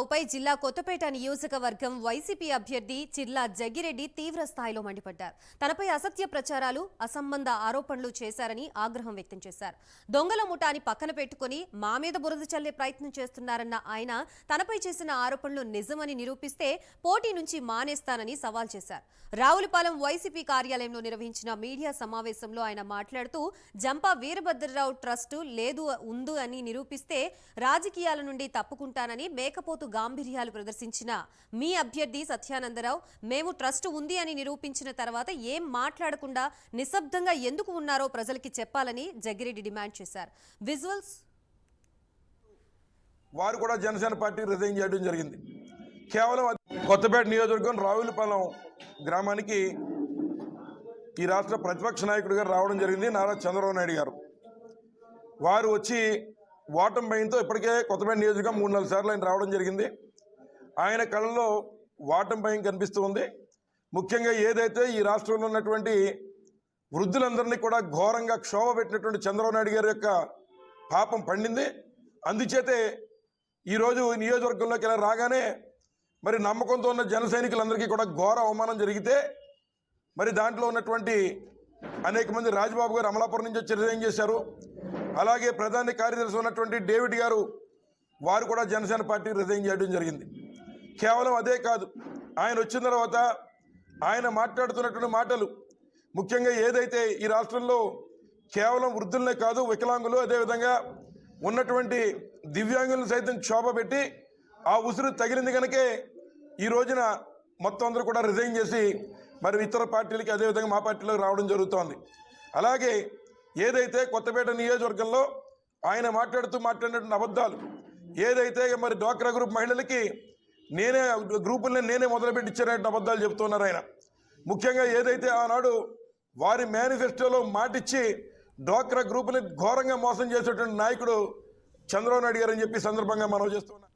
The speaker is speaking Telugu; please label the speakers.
Speaker 1: చంద్రబాబుపై జిల్లా కొత్తపేట నియోజకవర్గం వైసీపీ అభ్యర్థి చిర్లా జగ్గిరెడ్డి తీవ్ర స్థాయిలో మండిపడ్డారు. తనపై అసత్య ప్రచారాలు అసంబంధ ఆరోపణలు చేశారని ఆగ్రహం వ్యక్తం చేశారు. దొంగల ముఠాని పక్కన పెట్టుకుని మా మీద బురద చల్లే ప్రయత్నం చేస్తున్నారన్న ఆయన తనపై చేసిన ఆరోపణలు నిజమని నిరూపిస్తే పోటీ నుంచి మానేస్తానని సవాల్ చేశారు. రావులపాలెం వైసీపీ కార్యాలయంలో నిర్వహించిన మీడియా సమావేశంలో ఆయన మాట్లాడుతూ జంపా వీరభద్రరావు ట్రస్టు లేదు ఉంది అని నిరూపిస్తే రాజకీయాల నుండి తప్పుకుంటానని మేకపోతు గాంభీర్యాలు ప్రదర్శించిన మీ అభ్యర్థి సత్యానందరావు మేము ట్రస్ట్ ఉంది అని నిరూపించిన తర్వాత ఏం మాట్లాడకుండా నిశ్శబ్దంగా ఎందుకు ఉన్నారో ప్రజలకి చెప్పాలని జగ్గిరెడ్డి డిమాండ్ చేశారు. విజువల్స్
Speaker 2: వారు కూడా జనసేన పార్టీ రిజైన్ చేయడం జరిగింది. కేవలం కొత్తపేట నియోజకవర్గం రావులపాలెం గ్రామానికి ఈ రాష్ట్ర ప్రతిపక్ష నాయకుడిగా రావడం జరిగింది నారా చంద్రబాబు నాయుడు గారు. వారు వచ్చి ఓటమి భయంతో ఇప్పటికే కొత్తపేట నియోజకవర్గం మూడు నాలుగు సార్లు ఆయన రావడం జరిగింది. ఆయన కళ్ళలో ఓటమి భయం కనిపిస్తూ ఉంది. ముఖ్యంగా ఏదైతే ఈ రాష్ట్రంలో ఉన్నటువంటి వృద్ధులందరినీ కూడా ఘోరంగా క్షోభ పెట్టినటువంటి చంద్రబాబు నాయుడు గారి యొక్క పాపం పండింది. అందుచేతే ఈరోజు నియోజకవర్గంలోకి ఇలా రాగానే మరి నమ్మకంతో ఉన్న జన సైనికులందరికీ కూడా ఘోర అవమానం జరిగితే మరి దాంట్లో ఉన్నటువంటి అనేక మంది రాజబాబు గారు అమలాపురం నుంచి వచ్చి రిజైన్ చేశారు. అలాగే ప్రధాని కార్యదర్శి ఉన్నటువంటి డేవిడ్ గారు వారు కూడా జనసేన పార్టీ రిజైన్ చేయడం జరిగింది. కేవలం అదే కాదు ఆయన వచ్చిన తర్వాత ఆయన మాట్లాడుతున్నటువంటి మాటలు ముఖ్యంగా ఏదైతే ఈ రాష్ట్రంలో కేవలం వృద్ధులనే కాదు వికలాంగులు అదేవిధంగా ఉన్నటువంటి దివ్యాంగులను సైతం క్షోభ పెట్టి ఆ ఉసురు తగిలింది కనుకే ఈ రోజున మొత్తం అందరూ కూడా రిజైన్ చేసి మరి ఇతర పార్టీలకి అదేవిధంగా మా పార్టీలోకి రావడం జరుగుతోంది. అలాగే ఏదైతే కొత్తపేట నియోజకవర్గంలో ఆయన మాట్లాడుతూ మాట్లాడినటువంటి అబద్ధాలు ఏదైతే మరి డ్వాక్రా గ్రూప్ మహిళలకి నేనే గ్రూపుల్ని నేనే మొదలుపెట్టి ఇచ్చారనే అబద్ధాలు చెప్తున్నారు ఆయన. ముఖ్యంగా ఏదైతే ఆనాడు వారి మేనిఫెస్టోలో మాటిచ్చి డ్వాక్రా గ్రూపుని ఘోరంగా మోసం చేసేటువంటి నాయకుడు చంద్రబాబు నాయుడు గారు అని చెప్పి సందర్భంగా మనం చేస్తున్నాం